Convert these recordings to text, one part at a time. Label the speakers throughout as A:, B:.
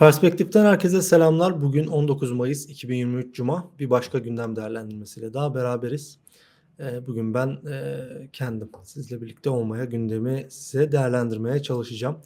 A: Perspektiften herkese selamlar. Bugün 19 Mayıs 2023 Cuma. Bir başka gündem değerlendirmesiyle daha beraberiz. Eee, bugün ben, eee, kendim sizle birlikte olmaya, gündemi size değerlendirmeye çalışacağım.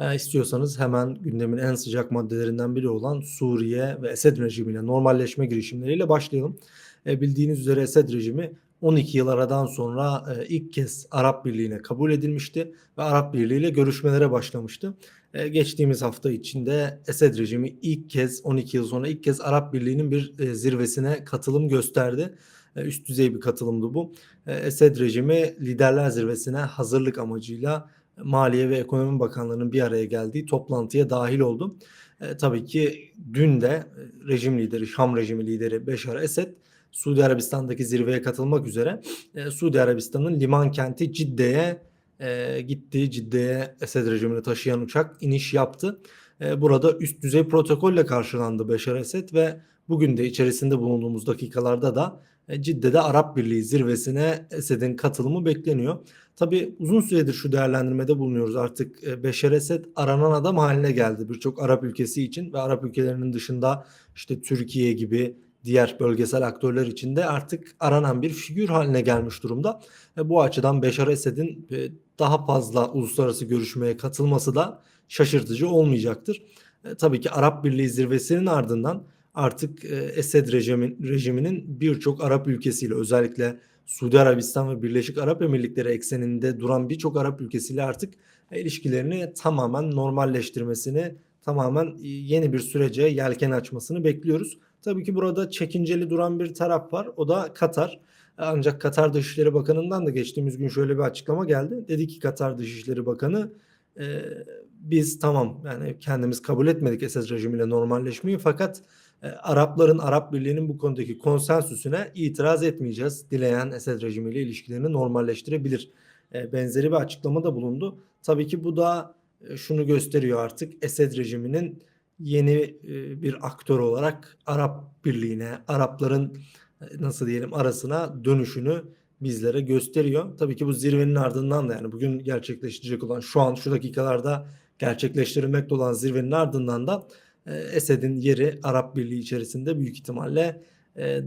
A: Eee, istiyorsanız hemen gündemin en sıcak maddelerinden biri olan Suriye ve Esed rejimiyle normalleşme girişimleriyle başlayalım. Eee, bildiğiniz üzere Esed rejimi 12 yıl aradan sonra, eee, ilk kez Arap Birliği'ne kabul edilmişti ve Arap Birliği ile görüşmelere başlamıştı. Eee, geçtiğimiz hafta içinde Esed rejimi ilk kez 12 yıl sonra ilk kez Arap Birliği'nin bir, eee, zirvesine katılım gösterdi. Eee, üst düzey bir katılımdı bu. Eee, Esed rejimi Liderler Zirvesi'ne hazırlık amacıyla Maliye ve Ekonomi Bakanlarının bir araya geldiği toplantıya dahil oldu. Eee, tabii ki dün de, eee, rejim lideri, Şam rejimi lideri Beşar Esed, Suudi Arabistan'daki zirveye katılmak üzere, eee, Suudi Arabistan'ın liman kenti Cidde'ye, eee, gitti. Cidde'ye Esed rejimini taşıyan uçak iniş yaptı. Eee, burada üst düzey protokolle karşılandı Beşar Esed ve bugün de içerisinde bulunduğumuz dakikalarda da, eee, Cidde'de Arap Birliği zirvesine Esed'in katılımı bekleniyor. Tabii uzun süredir şu değerlendirmede bulunuyoruz. Artık, eee, Beşar Esed aranan adam hâline geldi birçok Arap ülkesi için ve Arap ülkelerinin dışında, işte, Türkiye gibi diğer bölgesel aktörler için de artık aranan bir figür hâline gelmiş durumda. Ve bu açıdan Beşar Esed'in, eee, daha fazla uluslararası görüşmeye katılması da şaşırtıcı olmayacaktır. Eee, tabii ki Arap Birliği zirvesinin ardından artık, eee, Esed rejimin rejiminin birçok Arap ülkesiyle özellikle Suudi Arabistan ve Birleşik Arap Emirlikleri ekseninde duran birçok Arap ülkesiyle artık, eee, ilişkilerini tamamen normalleştirmesini, tamamen, iii, yeni bir sürece yelken açmasını bekliyoruz. Tabii ki burada çekinceli duran bir taraf var. O da Katar. Ancak Katar Dışişleri Bakanı'ndan da geçtiğimiz gün şöyle bir açıklama geldi. Dedi ki Katar Dışişleri Bakanı, eee, "Biz tamam, yani, kendimiz kabul etmedik Esed rejimiyle normalleşmeyi fakat, eee, Arapların, Arap Birliği'nin bu konudaki konsensüsüne itiraz etmeyeceğiz. Dileyen Esed rejimiyle ilişkilerini normalleştirebilir." Eee, benzeri bir açıklamada bulundu. Tabii ki bu da, eee, şunu gösteriyor artık Esed rejiminin yeni, eee, bir aktör olarak Arap Birliği'ne, Arapların, eee, nasıl diyelim, arasına dönüşünü bizlere gösteriyor. Tabii ki bu zirvenin ardından da, yani, bugün gerçekleşecek olan, şu an şu dakikalarda gerçekleştirilmekte olan zirvenin ardından da, eee, Esed'in yeri Arap Birliği içerisinde büyük ihtimalle,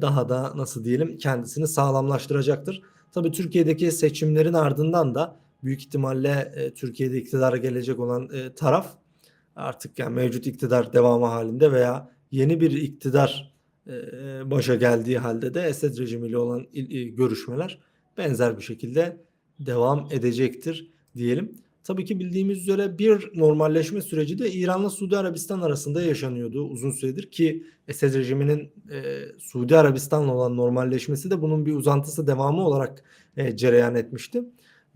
A: daha da nasıl diyelim, kendisini sağlamlaştıracaktır. Tabii Türkiye'deki seçimlerin ardından da büyük ihtimalle, Türkiye'de iktidara gelecek olan, taraf artık, yani, mevcut iktidar devamı hâlinde veya yeni bir iktidar, eee, başa geldiği hâlde de Esed rejimiyle olan iii, görüşmeler benzer bir şekilde devam edecektir diyelim. Tabii ki bildiğimiz üzere bir normalleşme süreci de İran'la Suudi Arabistan arasında yaşanıyordu uzun süredir ki Esed rejiminin, eee, Suudi Arabistan'la olan normalleşmesi de bunun bir uzantısı, devamı olarak, eee, cereyan etmişti.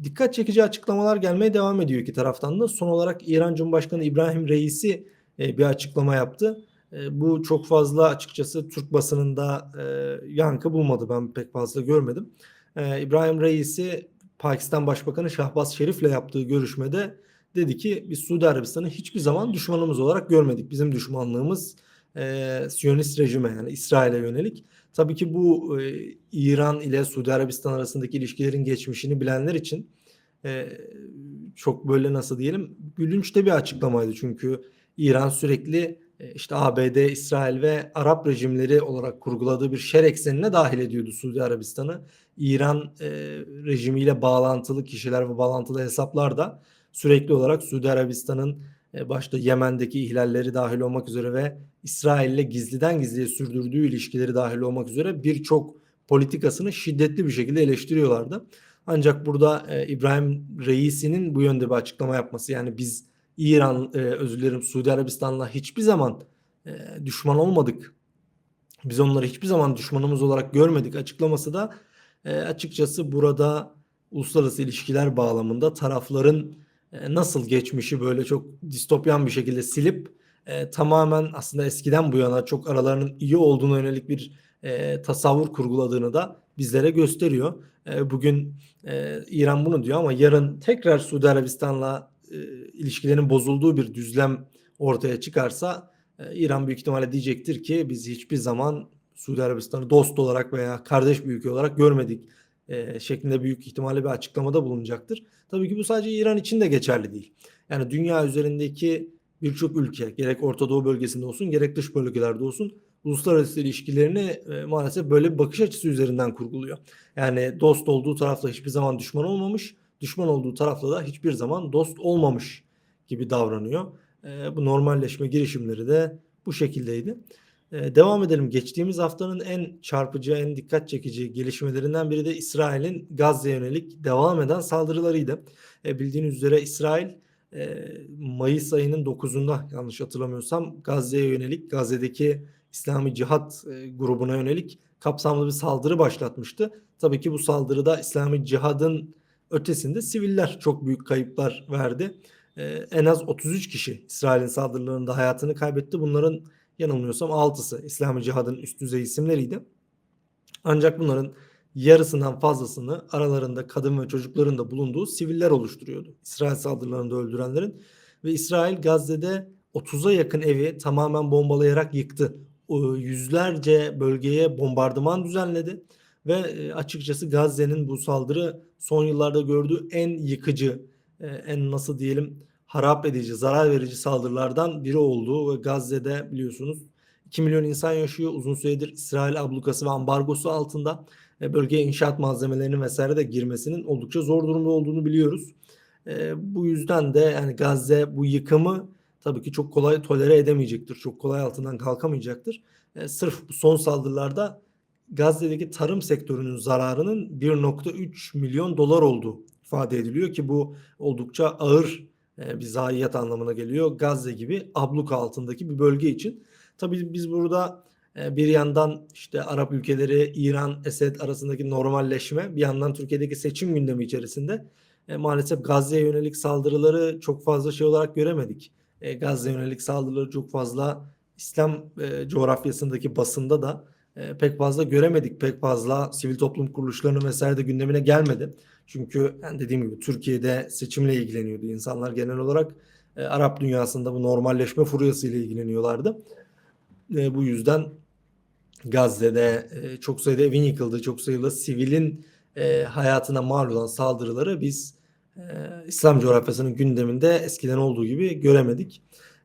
A: Dikkat çekici açıklamalar gelmeye devam ediyor iki taraftan da. Son olarak İran Cumhurbaşkanı İbrahim Reisi, eee, bir açıklama yaptı. Eee, bu çok fazla açıkçası Türk basınında, eee, yankı bulmadı. Ben pek fazla görmedim. Eee, İbrahim Reisi, Pakistan Başbakanı Şahbaz Şerif'le yaptığı görüşmede dedi ki, "Biz Suudi Arabistan'ı hiçbir zaman düşmanımız olarak görmedik. Bizim düşmanlığımız, eee, Siyonist rejime, yani, İsrail'e yönelik." Tabii ki bu, eee, İran ile Suudi Arabistan arasındaki ilişkilerin geçmişini bilenler için, eee, çok, böyle, nasıl diyelim, gülünç de bir açıklamaydı. Çünkü İran sürekli, eee, işte, ABD, İsrail ve Arap rejimleri olarak kurguladığı bir şer eksenine dâhil ediyordu Suudi Arabistan'ı. İran, eee, rejimiyle bağlantılı kişiler ve bağlantılı hesaplar da sürekli olarak Suudi Arabistan'ın, başta Yemen'deki ihlalleri dâhil olmak üzere ve İsrail'le gizliden gizliye sürdürdüğü ilişkileri dâhil olmak üzere birçok politikasını şiddetli bir şekilde eleştiriyorlardı. Ancak burada, eee, İbrahim Reisi'nin bu yönde bir açıklama yapması, yani, "Biz İran, eee, özür dilerim, Suudi Arabistan'la hiçbir zaman, eee, düşman olmadık. Biz onları hiçbir zaman düşmanımız olarak görmedik." açıklaması da, eee, açıkçası burada uluslararası ilişkiler bağlamında tarafların, nasıl geçmişi, böyle, çok distopyan bir şekilde silip, eee, tamamen aslında eskiden bu yana çok aralarının iyi olduğuna yönelik bir, eee, tasavvur kurguladığını da bizlere gösteriyor. Eee, bugün, eee, İran bunu diyor ama yarın tekrar Suudi Arabistan'la, eee, ilişkilerin bozulduğu bir düzlem ortaya çıkarsa, eee, İran büyük ihtimalle diyecektir ki, "Biz hiçbir zaman Suudi Arabistan'ı dost olarak veya kardeş bir ülke olarak görmedik." eee, şeklinde büyük ihtimalle bir açıklamada bulunacaktır. Tabii ki bu sadece İran için de geçerli değil. Yani, dünya üzerindeki birçok ülke gerek Orta Doğu bölgesinde olsun gerek dış bölgelerde olsun uluslararası ilişkilerini e, maalesef böyle bir bakış açısı üzerinden kurguluyor. Yani dost olduğu tarafla hiçbir zaman düşman olmamış, düşman olduğu tarafla da hiçbir zaman dost olmamış gibi davranıyor. E, bu normalleşme girişimleri de bu şekildeydi. E, devam edelim. Geçtiğimiz haftanın en çarpıcı, en dikkat çekici gelişmelerinden biri de İsrail'in Gazze'ye yönelik devam eden saldırılarıydı. E, bildiğiniz üzere İsrail e, Mayıs ayının 9'unda yanlış hatırlamıyorsam Gazze'ye yönelik, Gazze'deki İslami Cihat e, grubuna yönelik kapsamlı bir saldırı başlatmıştı. Tabii ki bu saldırıda İslami Cihad'ın ötesinde siviller çok büyük kayıplar verdi. E, en az 33 kişi İsrail'in saldırılarında hayatını kaybetti. Bunların yanılmıyorsam 6'sı İslami Cihad'ın üst düzey isimleriydi. Ancak bunların yarısından fazlasını aralarında kadın ve çocukların da bulunduğu siviller oluşturuyordu. İsrail saldırılarında öldürenlerin ve İsrail Gazze'de 30'a yakın evi tamamen bombalayarak yıktı. Yüzlerce bölgeye bombardıman düzenledi ve e, açıkçası Gazze'nin bu saldırı son yıllarda gördüğü en yıkıcı, e, en nasıl diyelim harap edici, zarar verici saldırılardan biri olduğu ve Gazze'de biliyorsunuz 2 milyon insan yaşıyor. Uzun süredir İsrail ablukası ve ambargosu altında e, bölgeye inşaat malzemelerinin vesaire de girmesinin oldukça zor durumda olduğunu biliyoruz. E, bu yüzden de yani Gazze bu yıkımı tabii ki çok kolay tolere edemeyecektir. Çok kolay altından kalkamayacaktır. E, sırf bu son saldırılarda Gazze'deki tarım sektörünün zararının 1.3 milyon dolar olduğu ifade ediliyor ki bu oldukça ağır bir zayiat anlamına geliyor. Gazze gibi abluka altındaki bir bölge için. Tabii biz burada e, bir yandan işte Arap ülkeleri, İran, Esed arasındaki normalleşme, bir yandan Türkiye'deki seçim gündemi içerisinde e, maalesef Gazze'ye yönelik saldırıları çok fazla şey olarak göremedik. E, Gazze'ye yönelik saldırıları çok fazla İslam coğrafyasındaki basında da pek fazla göremedik. Pek fazla sivil toplum kuruluşlarının vesaire de gündemine gelmedi. Çünkü yani dediğim gibi Türkiye'de seçimle ilgileniyordu insanlar genel olarak. E, Arap dünyasında bu normalleşme furyasıyla ilgileniyorlardı. E, bu yüzden Gazze'de e, çok sayıda evin yıkıldığı, çok sayıda sivilin e, hayatına mal olan saldırıları biz e, İslam coğrafyasının gündeminde eskiden olduğu gibi göremedik.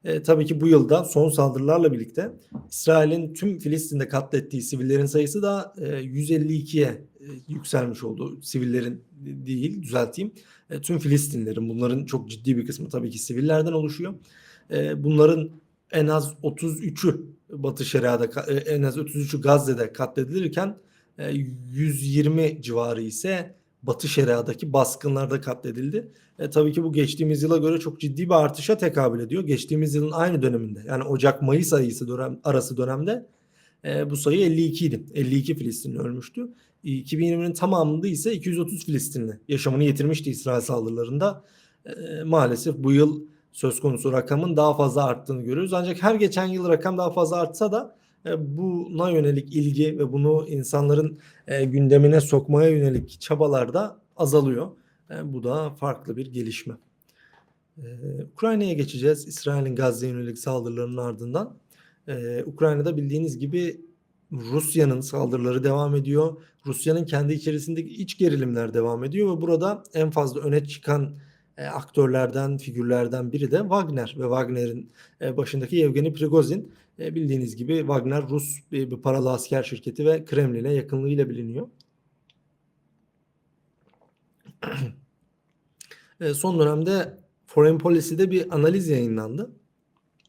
A: E, tabii ki bu yılda son saldırılarla birlikte İsrail'in tüm Filistin'de katlettiği sivillerin sayısı da e, 152'ye e, yükselmiş oldu. Sivillerin değil düzelteyim. E, tüm Filistinlerin bunların çok ciddi bir kısmı tabii ki sivillerden oluşuyor. E, bunların en az 33'ü Batı Şeria'da e, en az 33'ü Gazze'de katledilirken 120 e, civarı ise Batı Şeria'daki baskınlarda katledildi. E, tabii ki bu geçtiğimiz yıla göre çok ciddi bir artışa tekabül ediyor. Geçtiğimiz yılın aynı döneminde yani Ocak-Mayıs ayısı dönem, arası dönemde e, bu sayı 52 idi. 52 Filistinli ölmüştü. 2020'nin tamamında ise 230 Filistinli yaşamını yitirmişti İsrail saldırılarında. E, maalesef bu yıl söz konusu rakamın daha fazla arttığını görüyoruz. Ancak her geçen yıl rakam daha fazla artsa da e, buna yönelik ilgi ve bunu insanların e, gündemine sokmaya yönelik çabalar da azalıyor. E, bu da farklı bir gelişme. Ukrayna'ya geçeceğiz. İsrail'in Gazze'ye yönelik saldırılarının ardından. Ukrayna'da bildiğiniz gibi Rusya'nın saldırıları devam ediyor. Rusya'nın kendi içerisindeki iç gerilimler devam ediyor ve burada en fazla öne çıkan e, aktörlerden, figürlerden biri de Wagner ve Wagner'in e, başındaki Yevgeni Prigozhin. E, bildiğiniz gibi Wagner Rus bir, bir paralı asker şirketi ve Kremlin'e yakınlığıyla biliniyor. e, son dönemde Foreign Policy'de bir analiz yayınlandı.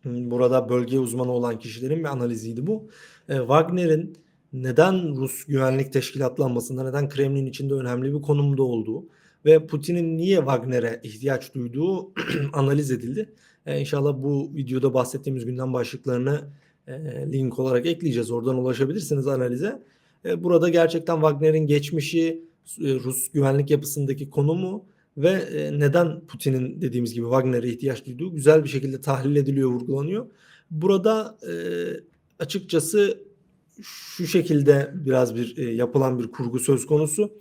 A: Burada bölge uzmanı olan kişilerin bir analiziydi bu. E, Wagner'in neden Rus güvenlik teşkilatlanmasında, neden Kremlin içinde önemli bir konumda olduğu, ve Putin'in niye Wagner'e ihtiyaç duyduğu analiz edildi. E, inşallah bu videoda bahsettiğimiz gündem başlıklarını e, link olarak ekleyeceğiz. Oradan ulaşabilirsiniz analize. E, burada gerçekten Wagner'in geçmişi, e, Rus güvenlik yapısındaki konumu ve neden Putin'in dediğimiz gibi Wagner'e ihtiyaç duyduğu güzel bir şekilde tahlil ediliyor, vurgulanıyor. Burada açıkçası şu şekilde biraz bir yapılan bir kurgu söz konusu.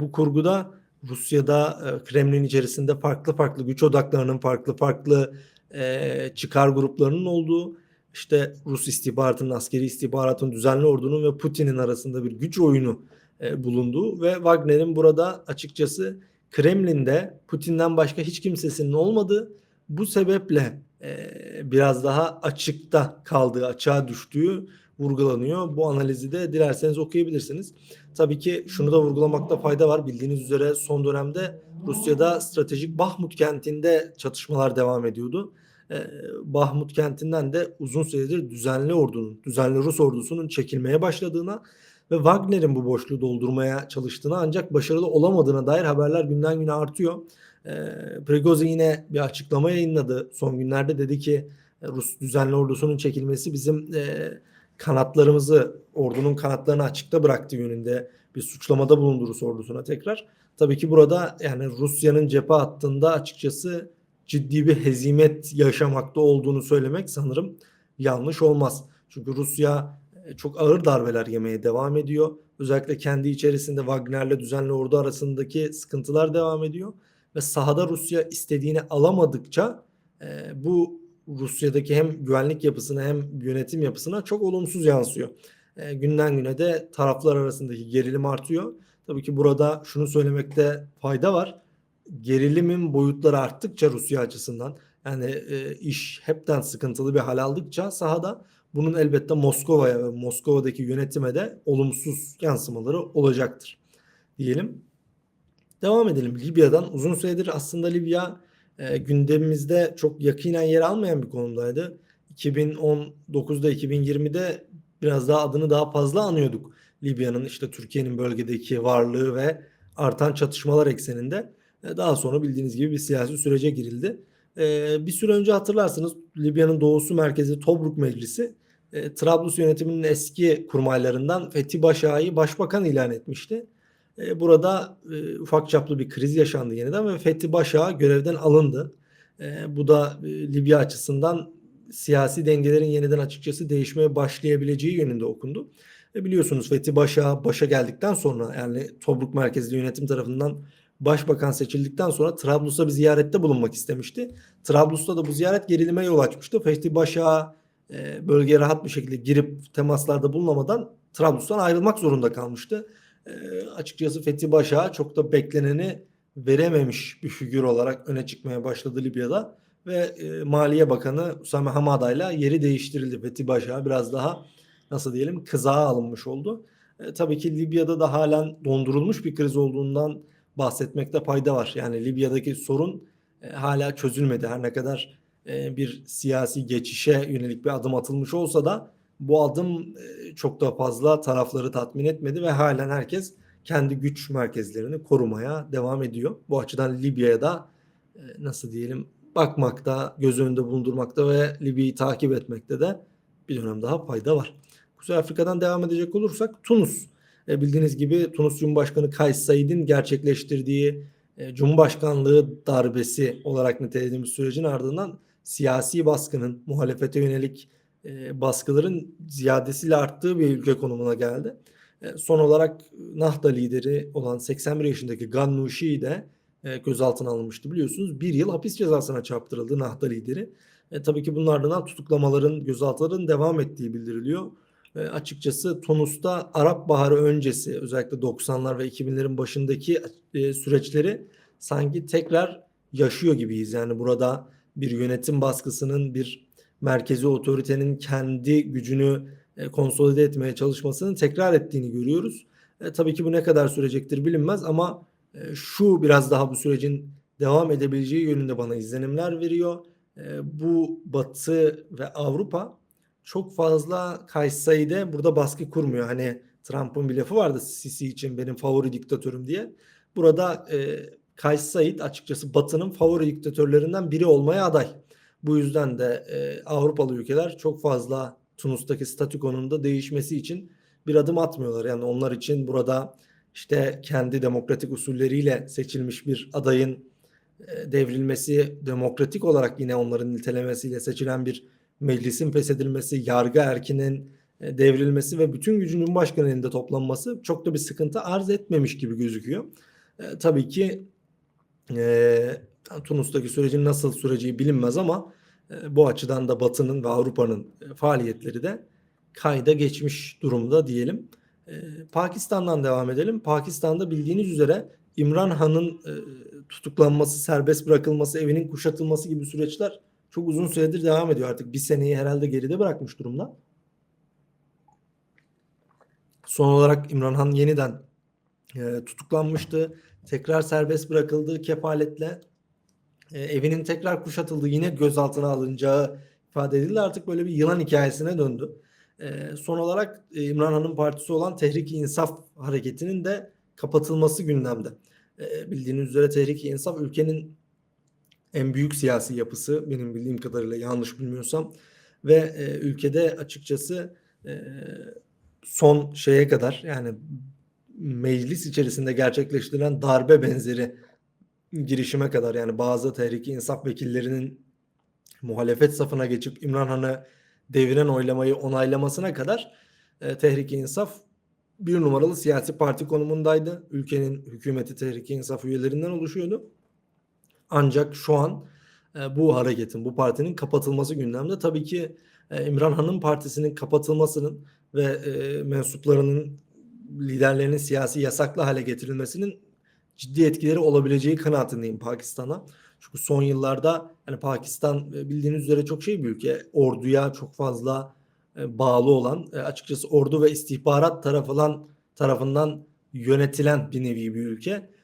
A: Bu kurguda Rusya'da e, Kremlin içerisinde farklı farklı güç odaklarının farklı farklı e, çıkar gruplarının olduğu işte Rus istihbaratının, askeri istihbaratın, düzenli ordunun ve Putin'in arasında bir güç oyunu e, bulunduğu ve Wagner'in burada açıkçası Kremlin'de Putin'den başka hiç kimsesinin olmadığı bu sebeple eee, biraz daha açıkta kaldığı, açığa düştüğü vurgulanıyor. Bu analizi de dilerseniz okuyabilirsiniz. Tabii ki şunu da vurgulamakta fayda var. Bildiğiniz üzere son dönemde Rusya'da stratejik Bahmut kentinde çatışmalar devam ediyordu. Eee, Bahmut kentinden de uzun süredir düzenli ordunun, düzenli Rus ordusunun çekilmeye başladığına ve Wagner'in bu boşluğu doldurmaya çalıştığına ancak başarılı olamadığına dair haberler günden güne artıyor. Eee, Prigozhin yine bir açıklama yayınladı. Son günlerde dedi ki Rus düzenli ordusunun çekilmesi bizim eee, kanatlarımızı, ordunun kanatlarını açıkta bıraktığı yönünde bir suçlamada bulundu Rus ordusuna tekrar. Tabii ki burada yani Rusya'nın cephe hattında açıkçası ciddi bir hezimet yaşamakta olduğunu söylemek sanırım yanlış olmaz. Çünkü Rusya e, çok ağır darbeler yemeye devam ediyor. Özellikle kendi içerisinde Wagner'le düzenli ordu arasındaki sıkıntılar devam ediyor. Ve sahada Rusya istediğini alamadıkça e, bu Rusya'daki hem güvenlik yapısına hem yönetim yapısına çok olumsuz yansıyor. E, günden güne de taraflar arasındaki gerilim artıyor. Tabii ki burada şunu söylemekte fayda var. Gerilimin boyutları arttıkça Rusya açısından yani e, iş hepten sıkıntılı bir hal aldıkça sahada bunun elbette Moskova'ya ve Moskova'daki yönetime de olumsuz yansımaları olacaktır diyelim. Devam edelim. Libya'dan uzun süredir aslında Libya e, gündemimizde çok yakinen yer almayan bir konumdaydı. 2019'da 2020'de biraz daha adını daha fazla anıyorduk. Libya'nın işte Türkiye'nin bölgedeki varlığı ve artan çatışmalar ekseninde. E, daha sonra bildiğiniz gibi bir siyasi sürece girildi. E, bir süre önce hatırlarsınız Libya'nın doğusu merkezi Tobruk Meclisi e, Trablus yönetiminin eski kurmaylarından Fethi Başak'ı başbakan ilan etmişti. E, burada e, ufak çaplı bir kriz yaşandı yeniden ve Fethi Başak görevden alındı. E, bu da e, Libya açısından siyasi dengelerin yeniden açıkçası değişmeye başlayabileceği yönünde okundu. E, biliyorsunuz Fethi Başak başa geldikten sonra yani Tobruk merkezli yönetim tarafından başbakan seçildikten sonra Trablus'a bir ziyarette bulunmak istemişti. Trablus'ta da bu ziyaret gerilime yol açmıştı. Fethi Başak'a e, bölgeye rahat bir şekilde girip temaslarda bulunamadan Trablus'tan ayrılmak zorunda kalmıştı. E, açıkçası Fethi Başak'a çok da bekleneni verememiş bir figür olarak öne çıkmaya başladı Libya'da ve e, Maliye Bakanı Usame Hamada ile yeri değiştirildi. Fethi Başak'a biraz daha nasıl diyelim kızağa alınmış oldu. E, tabii ki Libya'da da halen dondurulmuş bir kriz olduğundan bahsetmekte fayda var. Yani Libya'daki sorun e, hala çözülmedi. Her ne kadar e, bir siyasi geçişe yönelik bir adım atılmış olsa da bu adım çok da fazla tarafları tatmin etmedi ve halen herkes kendi güç merkezlerini korumaya devam ediyor. Bu açıdan Libya'ya da nasıl diyelim bakmakta, göz önünde bulundurmakta ve Libya'yı takip etmekte de bir dönem daha fayda var. Kuzey Afrika'dan devam edecek olursak Tunus. E, bildiğiniz gibi Tunus Cumhurbaşkanı Kays Said'in gerçekleştirdiği Cumhurbaşkanlığı darbesi olarak nitelediğimiz sürecin ardından siyasi baskının, muhalefete yönelik e, baskıların ziyadesiyle arttığı bir ülke konumuna geldi. E, son olarak Nahda lideri olan 81 yaşındaki Gannouchi de e, gözaltına alınmıştı biliyorsunuz. Bir yıl hapis cezasına çarptırıldı Nahda lideri. E, tabii ki bunun ardından tutuklamaların, gözaltıların devam ettiği bildiriliyor. E, açıkçası Tunus'ta Arap Baharı öncesi özellikle 90'lar ve 2000'lerin başındaki e, süreçleri sanki tekrar yaşıyor gibiyiz. Yani burada bir yönetim baskısının, bir merkezi otoritenin kendi gücünü e, konsolide etmeye çalışmasının tekrar ettiğini görüyoruz. E, tabii ki bu ne kadar sürecektir bilinmez ama e, şu biraz daha bu sürecin devam edebileceği yönünde bana izlenimler veriyor. E, bu Batı ve Avrupa çok fazla Kayseri'de burada baskı kurmuyor. Hani Trump'ın bir lafı vardı Sisi için benim favori diktatörüm diye. Burada e, Kays Said açıkçası Batı'nın favori diktatörlerinden biri olmaya aday. Bu yüzden de e, Avrupalı ülkeler çok fazla Tunus'taki statükonun da değişmesi için bir adım atmıyorlar. Yani onlar için burada işte kendi demokratik usulleriyle seçilmiş bir adayın e, devrilmesi, demokratik olarak yine onların nitelemesiyle seçilen bir meclisin feshedilmesi, yargı erkinin e, devrilmesi ve bütün gücün Cumhurbaşkanı elinde toplanması çok da bir sıkıntı arz etmemiş gibi gözüküyor. E, tabii ki e, Tunus'taki sürecin nasıl süreceği bilinmez ama e, bu açıdan da Batı'nın ve Avrupa'nın e, faaliyetleri de kayda geçmiş durumda diyelim. E, Pakistan'dan devam edelim. Pakistan'da bildiğiniz üzere İmran Han'ın tutuklanması, serbest bırakılması, evinin kuşatılması gibi süreçler çok uzun süredir devam ediyor. Artık bir seneyi herhalde geride bırakmış durumda. Son olarak İmran Han yeniden tutuklanmıştı. Tekrar serbest bırakıldı kefaletle. E, evinin tekrar kuşatıldı. Yine gözaltına alınacağı ifade edildi. Artık böyle bir yılan hikayesine döndü. E, son olarak e, İmran Han'ın partisi olan Tehrik-i İnsaf hareketinin de kapatılması gündemde. E, bildiğiniz üzere Tehrik-i İnsaf ülkenin en büyük siyasi yapısı benim bildiğim kadarıyla yanlış bilmiyorsam ve e, ülkede açıkçası e, son şeye kadar yani meclis içerisinde gerçekleştirilen darbe benzeri girişime kadar yani bazı Tehrik-i İnsaf vekillerinin muhalefet safına geçip İmran Han'ı deviren oylamayı onaylamasına kadar e, Tehrik-i İnsaf bir numaralı siyasi parti konumundaydı. Ülkenin hükümeti Tehrik-i İnsaf üyelerinden oluşuyordu. Ancak şu an e, bu hareketin, bu partinin kapatılması gündemde. Tabii ki e, İmran Han'ın partisinin kapatılmasının ve e, mensuplarının liderlerinin siyasi yasaklı hale getirilmesinin ciddi etkileri olabileceği kanaatindeyim Pakistan'a. Çünkü son yıllarda yani Pakistan e, bildiğiniz üzere çok şey bir ülke. Orduya çok fazla e, bağlı olan e, açıkçası ordu ve istihbarat tarafından tarafından yönetilen bir nevi bir ülke.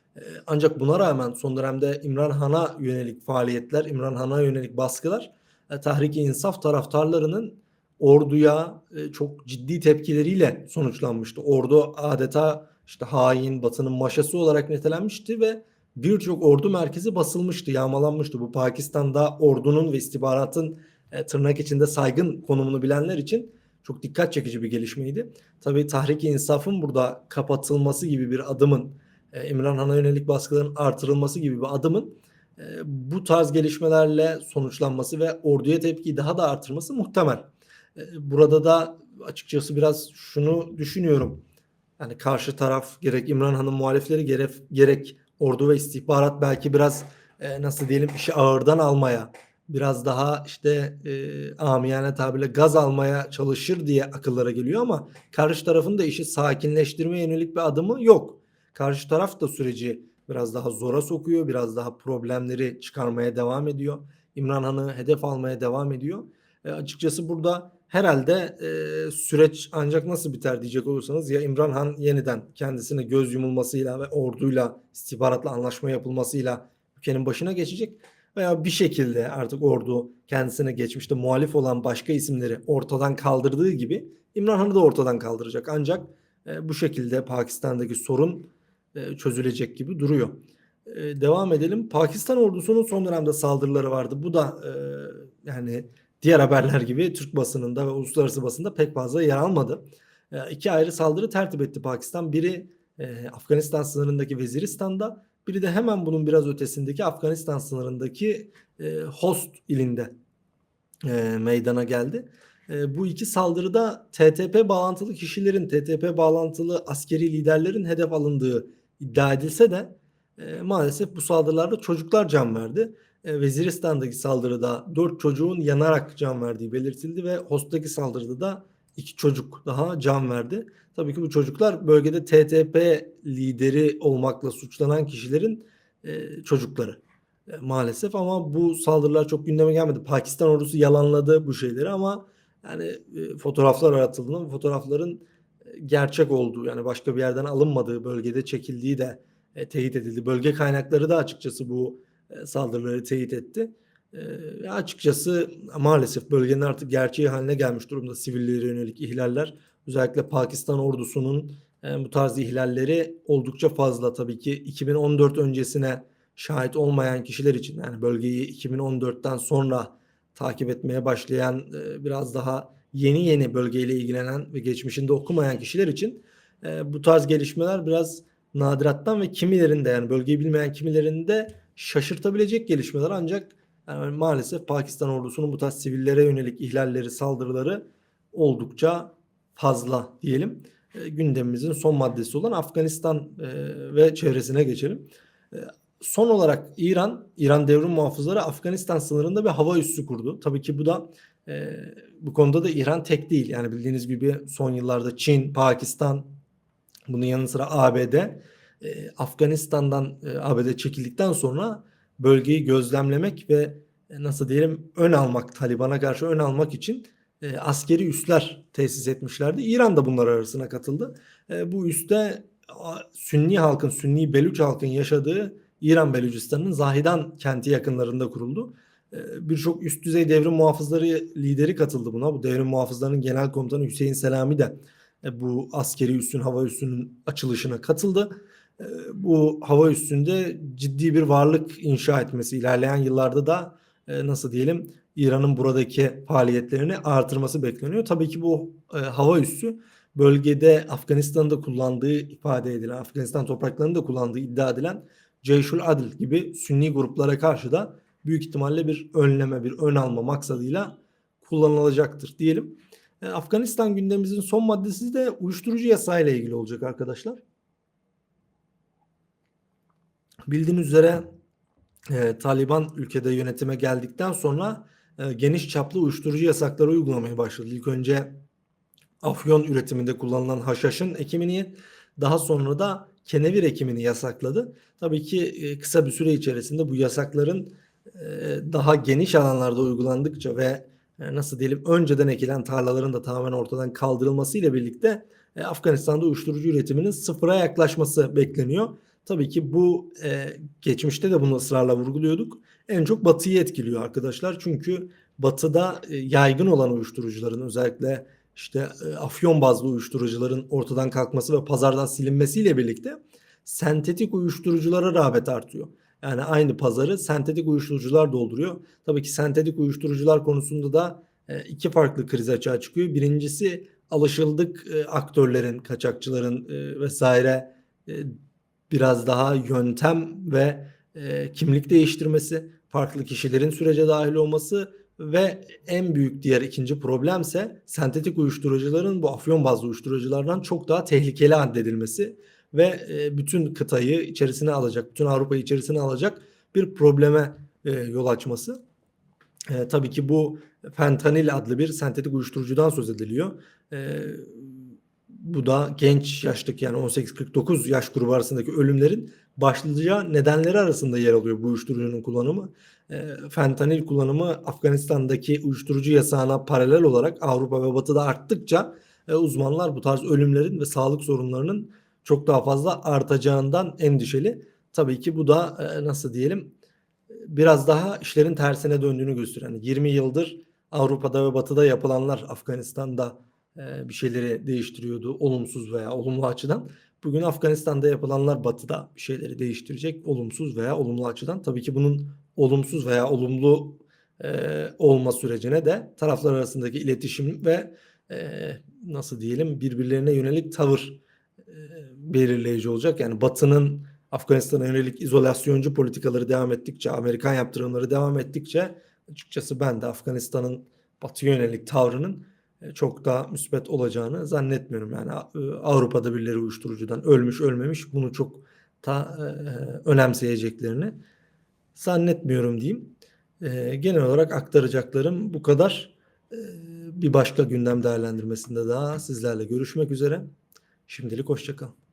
A: Ancak buna rağmen son dönemde İmran Han'a yönelik faaliyetler, İmran Han'a yönelik baskılar Tahrik-i İnsaf taraftarlarının orduya çok ciddi tepkileriyle sonuçlanmıştı. Ordu adeta işte hain, batının maşası olarak nitelenmişti ve birçok ordu merkezi basılmıştı, yağmalanmıştı. Bu Pakistan'da ordunun ve istihbaratın e, tırnak içinde saygın konumunu bilenler için çok dikkat çekici bir gelişmeydi. Tabii Tahrik-i İnsaf'ın burada kapatılması gibi bir adımın, e, İmran Han'a yönelik baskıların artırılması gibi bir adımın e, bu tarz gelişmelerle sonuçlanması ve orduya tepkiyi daha da artırması muhtemel. E, burada da açıkçası biraz şunu düşünüyorum. Yani karşı taraf gerek İmran Han'ın muhalifleri gerek, gerek ordu ve istihbarat belki biraz e, nasıl diyelim işi ağırdan almaya biraz daha işte e, amiyane tabirle gaz almaya çalışır diye akıllara geliyor ama karşı tarafın da işi sakinleştirmeye yönelik bir adımı yok. Karşı taraf da süreci biraz daha zora sokuyor, biraz daha problemleri çıkarmaya devam ediyor. İmran Han'ı hedef almaya devam ediyor. E, açıkçası burada herhalde e, süreç ancak nasıl biter diyecek olursanız ya İmran Han yeniden kendisine göz yumulmasıyla ve orduyla istihbaratla anlaşma yapılmasıyla ülkenin başına geçecek veya bir şekilde artık ordu kendisine geçmişte muhalif olan başka isimleri ortadan kaldırdığı gibi İmran Han'ı da ortadan kaldıracak. Ancak e, bu şekilde Pakistan'daki sorun e, çözülecek gibi duruyor. E, devam edelim. Pakistan ordusunun son dönemde saldırıları vardı. Bu da e, yani diğer haberler gibi Türk basınında ve uluslararası basında pek fazla yer almadı. E, iki ayrı saldırı tertip etti Pakistan. Biri e, Afganistan sınırındaki Veziristan'da, biri de hemen bunun biraz ötesindeki Afganistan sınırındaki e, Host ilinde e, meydana geldi. E, bu iki saldırıda TTP bağlantılı kişilerin, TTP bağlantılı askeri liderlerin hedef alındığı iddia edilse de e, maalesef bu saldırılarda çocuklar can verdi. E, Veziristan'daki saldırıda 4 çocuğun yanarak can verdiği belirtildi ve Host'taki saldırıda da 2 çocuk daha can verdi. Tabii ki bu çocuklar bölgede TTP lideri olmakla suçlanan kişilerin e, çocukları e, maalesef ama bu saldırılar çok gündeme gelmedi. Pakistan ordusu yalanladı bu şeyleri ama yani e, fotoğraflar aratıldığında fotoğrafların e, gerçek olduğu yani başka bir yerden alınmadığı bölgede çekildiği de e, teyit edildi. Bölge kaynakları da açıkçası bu e, saldırıları teyit etti. E, açıkçası maalesef bölgenin artık gerçeği haline gelmiş durumda sivillere yönelik ihlaller. Özellikle Pakistan ordusunun e, bu tarz ihlalleri oldukça fazla tabii ki 2014 öncesine şahit olmayan kişiler için yani bölgeyi 2014'ten sonra takip etmeye başlayan e, biraz daha yeni yeni bölgeyle ilgilenen ve geçmişinde okumayan kişiler için e, bu tarz gelişmeler biraz nadirattan ve kimilerinde yani bölgeyi bilmeyen kimilerinde şaşırtabilecek gelişmeler ancak yani maalesef Pakistan ordusunun bu tarz sivillere yönelik ihlalleri, saldırıları oldukça fazla diyelim. E, gündemimizin son maddesi olan Afganistan e, ve çevresine geçelim. E, son olarak İran, İran devrim muhafızları Afganistan sınırında bir hava üssü kurdu. Tabii ki bu da e, bu konuda da İran tek değil. Yani bildiğiniz gibi son yıllarda Çin, Pakistan, bunun yanı sıra ABD e, Afganistan'dan e, ABD çekildikten sonra bölgeyi gözlemlemek ve eee, nasıl diyelim, ön almak, Taliban'a karşı ön almak için, eee, askeri üsler tesis etmişlerdi. İran da bunlar arasına katıldı. Eee, bu üste Sünni halkın, Sünni Beluç halkın yaşadığı İran Belucistan'ın Zahidan kenti yakınlarında kuruldu. Eee, birçok üst düzey devrim muhafızları lideri katıldı buna. Bu devrim muhafızlarının genel komutanı Hüseyin Selami de, eee, bu askeri üssün, hava üssünün açılışına katıldı. Eee, bu hava üssünde ciddi bir varlık inşa etmesi, ilerleyen yıllarda da, eee, nasıl diyelim, İran'ın buradaki faaliyetlerini artırması bekleniyor. Tabii ki bu, eee, hava üssü bölgede Afganistan'ın da kullandığı ifade edilen, Afganistan topraklarının da kullandığı iddia edilen Ceyşul Adl gibi Sünni gruplara karşı da büyük ihtimalle bir önleme, bir ön alma maksadıyla kullanılacaktır diyelim. Eee, Afganistan gündemimizin son maddesi de uyuşturucu yasağıyla ilgili olacak arkadaşlar. Bildiğiniz üzere, eee, Taliban ülkede yönetime geldikten sonra, eee, geniş çaplı uyuşturucu yasakları uygulamaya başladı. İlk önce afyon üretiminde kullanılan haşhaşın ekimini, daha sonra da kenevir ekimini yasakladı. Tabii ki, eee, kısa bir süre içerisinde bu yasakların, eee, daha geniş alanlarda uygulandıkça ve, eee, nasıl diyelim, önceden ekilen tarlaların da tamamen ortadan kaldırılmasıyla birlikte, eee, Afganistan'da uyuşturucu üretiminin sıfıra yaklaşması bekleniyor. Tabii ki bu, eee, geçmişte de bunu ısrarla vurguluyorduk. En çok Batı'yı etkiliyor arkadaşlar. Çünkü Batı'da, eee, yaygın olan uyuşturucuların özellikle, işte, eee, afyon bazlı uyuşturucuların ortadan kalkması ve pazardan silinmesiyle birlikte sentetik uyuşturuculara rağbet artıyor. Yani aynı pazarı sentetik uyuşturucular dolduruyor. Tabii ki sentetik uyuşturucular konusunda da, eee, 2 farklı kriz açığa çıkıyor. Birincisi alışıldık, eee, aktörlerin, kaçakçıların, eee, vs. eee, biraz daha yöntem ve, eee, kimlik değiştirmesi, farklı kişilerin sürece dâhil olması ve en büyük diğer 2'nci problemse sentetik uyuşturucuların bu afyon bazlı uyuşturuculardan çok daha tehlikeli addedilmesi ve, eee, bütün kıtayı içerisine alacak, bütün Avrupa'yı içerisine alacak bir probleme, eee, yol açması. Eee, tabii ki bu fentanil adlı bir sentetik uyuşturucudan söz ediliyor. Eee, bu da genç yaştaki yani 18-49 yaş grubu arasındaki ölümlerin başlıca nedenleri arasında yer alıyor bu uyuşturucunun kullanımı. Eee, fentanil kullanımı Afganistan'daki uyuşturucu yasağına paralel olarak Avrupa ve Batı'da arttıkça, eee, uzmanlar bu tarz ölümlerin ve sağlık sorunlarının çok daha fazla artacağından endişeli. Tabii ki bu da, eee, nasıl diyelim, biraz daha işlerin tersine döndüğünü gösteriyor. Hani 20 yıldır Avrupa'da ve Batı'da yapılanlar Afganistan'da, bir şeyleri değiştiriyordu olumsuz veya olumlu açıdan. Bugün Afganistan'da yapılanlar Batı'da bir şeyleri değiştirecek olumsuz veya olumlu açıdan. Tabii ki bunun olumsuz veya olumlu, eee, olma sürecine de taraflar arasındaki iletişim ve, eee, nasıl diyelim, birbirlerine yönelik tavır, eee, belirleyici olacak. Yani Batı'nın Afganistan'a yönelik izolasyoncu politikaları devam ettikçe, Amerikan yaptırımları devam ettikçe açıkçası ben de Afganistan'ın Batı'ya yönelik tavrının, çok daha müsbet olacağını zannetmiyorum. Yani, ııı, Avrupa'da birileri uyuşturucudan ölmüş, ölmemiş bunu çok da, eee, önemseyeceklerini zannetmiyorum diyeyim. Genel olarak aktaracaklarım bu kadar. Bir başka gündem değerlendirmesinde daha sizlerle görüşmek üzere. Şimdilik hoşça kalın.